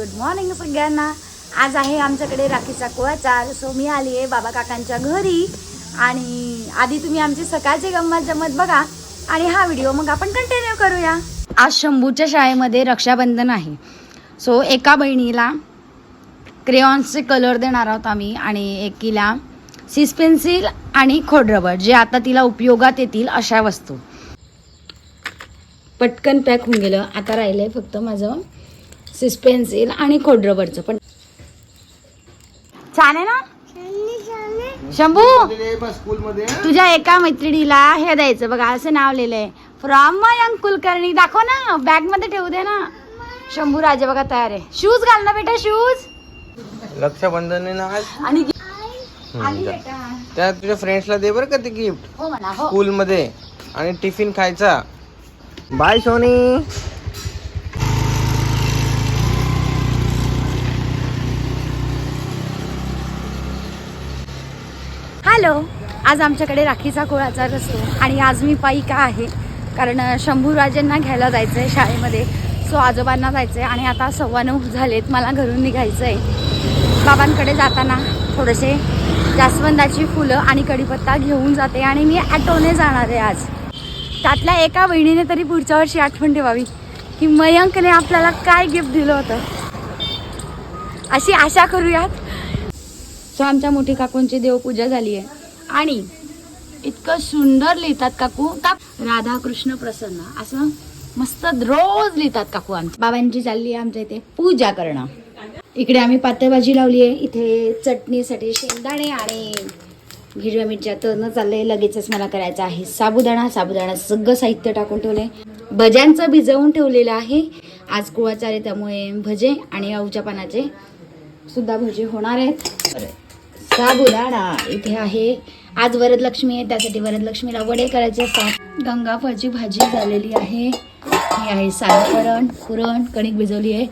Good morning सगळ्यांना. आज आहे आमच्याकडे राखीचा कुळाचार सो मी आली आहे बाबा काकांच्या घरी. आणि आधी तुम्ही आमची सकाळची गंमत जमत बघा. आणि हा व्हिडिओ मग आपण कंटिन्यू करूया. आज शंभूच्या शाळेमध्ये रक्षाबंधन आहे. सो एका बहिणीला क्रेऑन्सचे कलर देणार आहोत आम्ही आणि एकीला सिस पेन्सिल आणि खोडरबर जे आता तिला उपयोगात येतील अशा वस्तू. पटकन पॅक होऊन गेलं. आता राहिलंय फक्त माझं सिस पेन्सिल आणि खोडरबरचं पण. छान आहे ना? शंभू तुझ्या एका मैत्रिणीला हे द्यायचं बघा असं नाव लिहिलंय. फ्रॉम मयंक कुलकर्णी. दाखव ना बॅगमध्ये ठेवू दे ना. शंभू राजे बघा तयार आहे. शूज घाल ना बेटा शूज रक्षाबंधन आणि त्या तुझ्या फ्रेंड्सला दे बरं का ते गिफ्ट हो म्हणा हो. स्कूलमध्ये आणि टिफिन खायचा. Bye Soni hello. आज आमच्याकडे राखीचा कुळाचार असतो आणि आज मी पायी का आहे. कारण शंभूराजेंना घ्यायला जायचं आहे शाळेमध्ये. सो आजोबांना जायचं आहे आणि आता सव्वा नऊ झालेत. मला घरून निघायचं आहे बाबांकडे जाताना थोडेसे जास्वंदाची फुलं आणि कढीपत्ता घेऊन जाते आणि मी ॲटोने जाणार आहे आज. त्यातल्या एका बहिणीने तरी पुढच्या वर्षी आठवण ठेवावी की मयंकने आपल्याला काय गिफ्ट दिलं होतं. अशी आशा करूयात. सो आमच्या मोठी काकूंची देवपूजा झाली आहे. आणि इतकं सुंदर लिहितात काकू. का राधा कृष्ण प्रसन्न. असं मस्त रोज लिहितात काकू आमच्या बाबांची चालली आहे आमच्या इथे पूजा करणं. इकडे आम्ही पातळ भाजी लावली आहे. इथे चटणीसाठी शेंगदाणे आणि हिरव्या मिरच्या तळणं चाललंय. लगेचच मला करायचं आहे साबुदाणा. साबुदाणा सगळं साहित्य टाकून ठेवलंय. भज्यांचं भिजवून ठेवलेलं आहे. आज कुळाचार आहे त्यामुळे भजे आणि अवच्या पानाचे सुद्धा भजे होणार आहेत. साबुदाणा इथे आहे. आज वरदलक्ष्मी आहे त्यासाठी वरदलक्ष्मीला वडे करायचे असतात. गंगाफळची भाजी झालेली आहे. हे आहे साधं पुरण पुरण कणिक भिजवली आहे.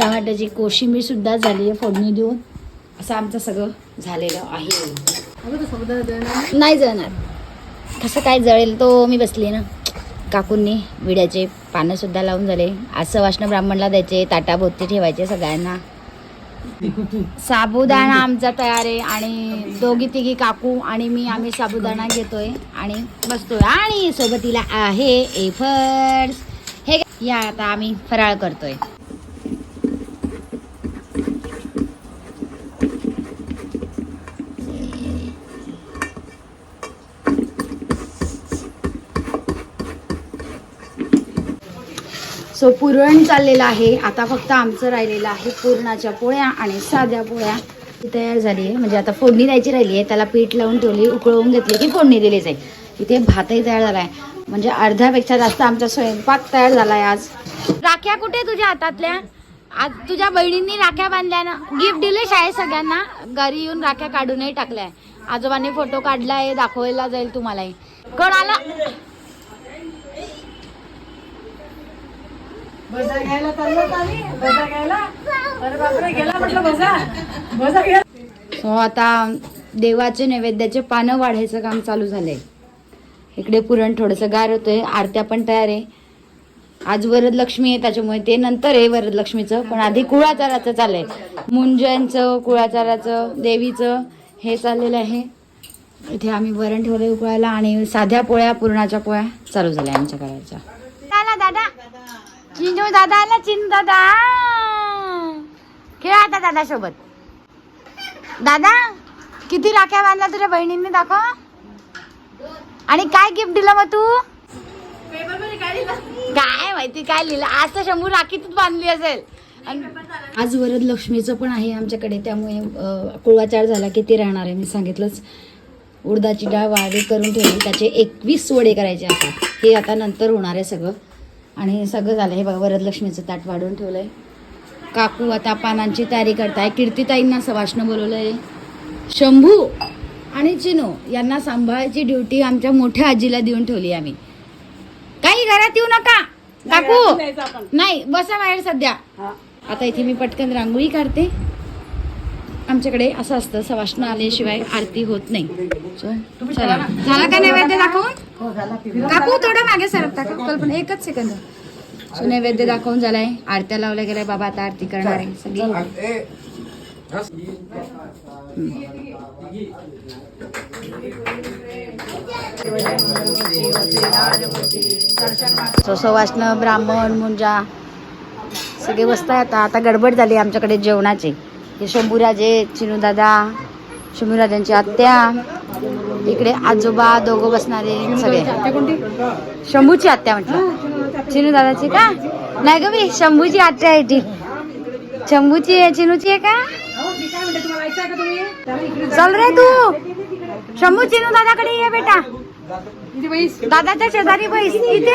टमाट्याची कोशिंबीर सुद्धा झाली आहे फोडणी देऊन. असं आमचं सगळं झालेलं आहे. नाही जळणार. कसं काय जळेल तो मी बसली ना. काकूंनी विड्याचे पानं सुद्धा लावून झाले. असं वाष्ण ब्राह्मणला द्यायचे ताटाभोवती ठेवायचे सगळ्यांना. साबुदाणा आमचा तयार आहे आणि दोघी तिघी काकू आणि मी आम्ही साबुदाणा घेतोय आणि बसतोय. आणि सोबतीला आहे एफर्स हे या आता आम्ही फराळ करतोय. सो पुरण चाललेलं आहे. आता फक्त आमचं राहिलेलं आहे पुरणाच्या पोळ्या आणि साध्या पोळ्या. तयार झाली आहे. म्हणजे आता फोडणी द्यायची राहिली आहे. त्याला पीठ लावून ठेवली उकळवून घेतली की फोडणी दिली जाईल. इथे भातही तयार झाला आहे. म्हणजे अर्ध्यापेक्षा जास्त आमचा स्वयंपाक तयार झाला आहे आज. राख्या कुठे तुझ्या हातातल्या? आज तुझ्या बहिणींनी राख्या बांधल्या ना. गिफ्ट दिले शाळेत सगळ्यांना. घरी येऊन राख्या काढूनही टाकल्या. आजोबांनी फोटो काढलाय दाखवायला जाईल तुम्हालाही. कोण आला सो आता देवाचे नैवेद्याचे पानं वाढायचं काम चालू झालंय. इकडे पुरण थोडंसं गार होतंय. आरत्या पण तयार आहे. आज वरदलक्ष्मी आहे त्याच्यामुळे ते नंतर आहे वरदलक्ष्मीचं. पण आधी कुळाचाराचं चाललंय. मुंजनचं कुळाचाराचं देवीचं हे चाललेलं आहे. इथे आम्ही वरण ठेवलंय उकळायला आणि साध्या पोळ्या पुरणाच्या पोळ्या चालू झाल्या आमच्या करायच्या आला दादा. चिंजू दादा आला चिंजू दादा. खेळा आता दादा सोबत दादा किती राख्या बांधल्या तुझ्या बहिणींनी दाखव. आणि काय गिफ्ट दिलं मग तू? काय माहिती काय लिहिलं? आज तर शंभू राखीतच बांधली असेल. आणि- आज वरद लक्ष्मीचं पण आहे आमच्याकडे त्यामुळे कुळवाचार झाला किती राहणार आहे. मी सांगितलंच उडदाची डाळ वाढी करून ठेवली त्याचे एकवीस वडे करायचे आता. हे आता नंतर होणार आहे सगळं. आणि सगळं झालं हे बघा वरदलक्ष्मीचं ताट वाढून ठेवलंय. काकू आता पानांची तयारी करताय. कीर्तिताईंना सवाष्ण बोलवलंय. शंभू आणि चिनू यांना सांभाळायची ड्युटी आमच्या मोठ्या आजीला देऊन ठेवली आम्ही. काही घरात येऊ नका. काकू. नाही बसा बाहेर सध्या. आता इथे मी पटकन रांगोळी काढते. आमच्याकडे असं असतं सवाष्ण आल्याशिवाय आरती होत नाही. झाला का नैवेद्य दाखवून? काकू थोडं मागे सरकता का कल्पना एकच सेकंद सो नैवेद्य दाखवून झालाय. आरत्या लावल्या गेल्या बाबा आता आरती करणार आहे. सगळी. सोसवासनं ब्राह्मण मुंजा सगळे बसताय आता आता गडबड झाली आमच्याकडे जेवणाची. हे शंभूराजे चिनूदादा शंभूराजांची आत्या. इकडे आजोबा दोघं बसणारे सगळे. शंभूची आत्या म्हटलं. चिनू दादाची का? नाही ग मी शंभूची आत्या आहे ती. शंभूची आहे चिनूची आहे का? चल रे तू. शंभू चिनू दादाकडे ये बेटा. दादाच्या शेजारी बैस. इथे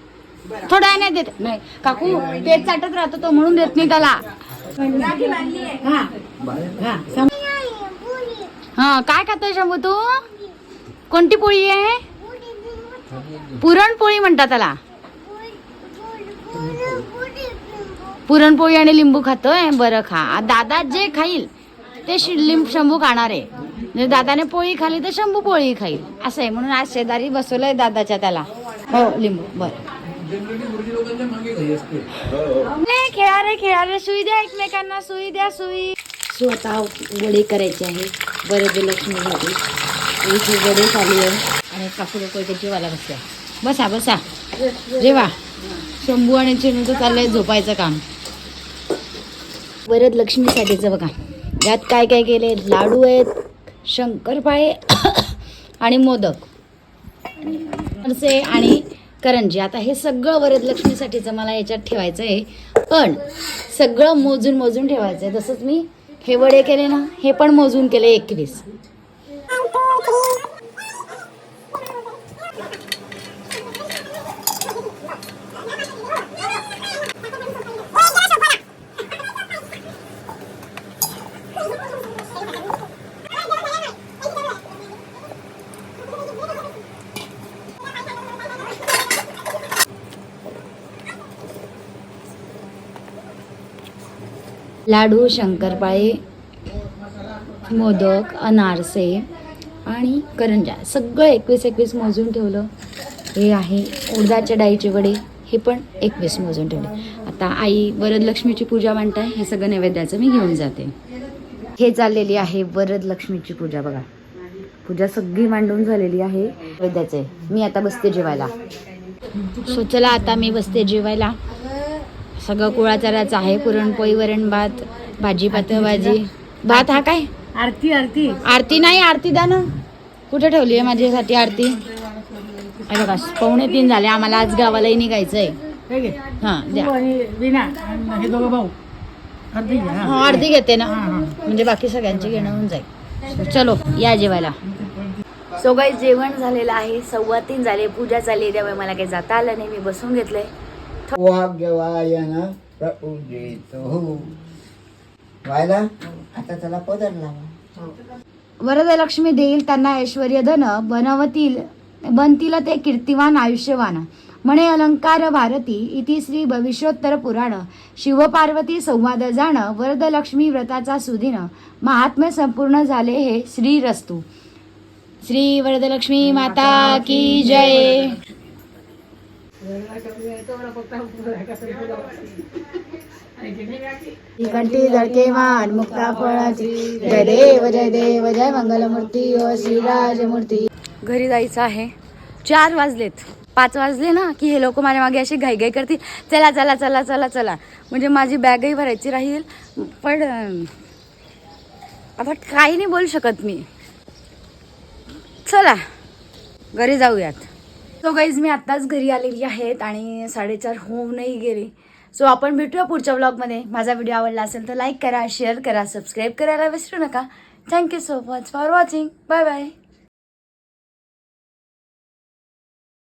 थोडा नाही देत. नाही काकू पेट चाटत राहतो तो म्हणून देत नाही त्याला. हा. काय खातोय शंभू तू? कोणती पोळी आहे? पुरणपोळी म्हणतात त्याला. पुरणपोळी आणि लिंबू खातोय? बरं खा. दादा जे खाईल ते शि- लिंब शंभू खाणार आहे. म्हणजे दादाने पोळी खाली तर शंभू पोळी खाईल. असं आहे म्हणून आज शेजारी बसवलंय दादाच्या त्याला. हो लिंबू बर. खेळा रे खेळा रे सुई द्या एकमेकांना सुई द्या सुई. सो आता वडे करायचे आहे. बरं लक्ष्मीसाठी इथे वडे चालू आहे. आणि काकू लोक इथे जेवायला बसल्या. बसा बसा. जेवा. शंभू आणि चिनूचं चाललंय झोपायचं काम. वरद लक्ष्मीसाठीचं बघा यात काय काय केले? लाडू आहेत शंकरपाळे आणि मोदक. असे आणि करंजी आता हे सगळं वरदलक्ष्मीसाठीचं मला याच्यात ठेवायचं आहे पण सगळं मोजून मोजून ठेवायचं आहे तसंच मी हे वडे केले ना हे पण मोजून केले एकवीस. लाडू शंकरपाळे मोदक अनारसे आणि करंजा. सगळं एकवीस एकवीस मोजून ठेवलं. हे आहे उडदाच्या डाळीचे वडे. हे पण एकवीस मोजून ठेवले. आता आई वरदलक्ष्मीची पूजा मांडताय. हे सगळं नैवेद्याचं मी घेऊन जाते. हे चाललेली आहे वरदलक्ष्मीची पूजा बघा. पूजा सगळी मांडून झालेली आहे. नैवेद्याचे मी आता बसते जेवायला. सो चला आता मी बसते जेवायला. सगळं कुळाचाराचं आहे पुरणपोळी वरण भात भाजी पातळ भाजी भात हा काय? आरती आरती. आरती नाही आरती द्या ना. कुठे ठेवली आहे माझ्यासाठी आरती? अरे बघा पावणे तीन झाले आम्हाला आज गावालाही निघायचं आहे हे द्या. आरती हा. हा घेते ना. म्हणजे बाकी सगळ्यांचे घेणं होऊन जाईल. चलो या जेवायला. सो काही जेवण झालेलं आहे सव्वा तीन झाले पूजा चालली त्यामुळे मला काही जाता आलं नाही मी बसून घेतलंय. वाग्यवायन प्रपूजेतो व्हायला? आता त्याला पदर लावा. वरदलक्ष्मी देईल त्यांना ऐश्वर धन बनवतील बनतील ते कीर्तिवान आयुष्यवान. म्हणे अलंकार भारती इति श्री भविष्योत्तर पुराण. शिवपार्वती संवाद जाण वरदलक्ष्मी व्रताचा सुदिन. महात्म्य संपूर्ण झाले हे श्री रस्तू श्री वरदलक्ष्मी माता की जय. कंठी धडके मान मुक्ता फळाची जय देव जय देव जय मंगलमूर्ती ओ श्रीराज मूर्ती घरी जायचं आहे. चार वाजलेत. पाच वाजले ना की हे लोक माझ्या मागे अशी घाई घाई करतील. चला चला चला चला चला. म्हणजे माझी बॅगही भरायची राहील. पण आपण आता काही नाही बोलू शकत मी. चला घरी जाऊयात. सो गाईज मी आत्ताच घरी आलेली आहेत आणि साडेचार होऊनही गेली. सो आपण भेटूया पुढच्या ब्लॉगमध्ये माझा व्हिडिओ आवडला असेल तर लाईक करा शेअर करा सबस्क्राईब करायला विसरू नका. Thank you so much for watching bye bye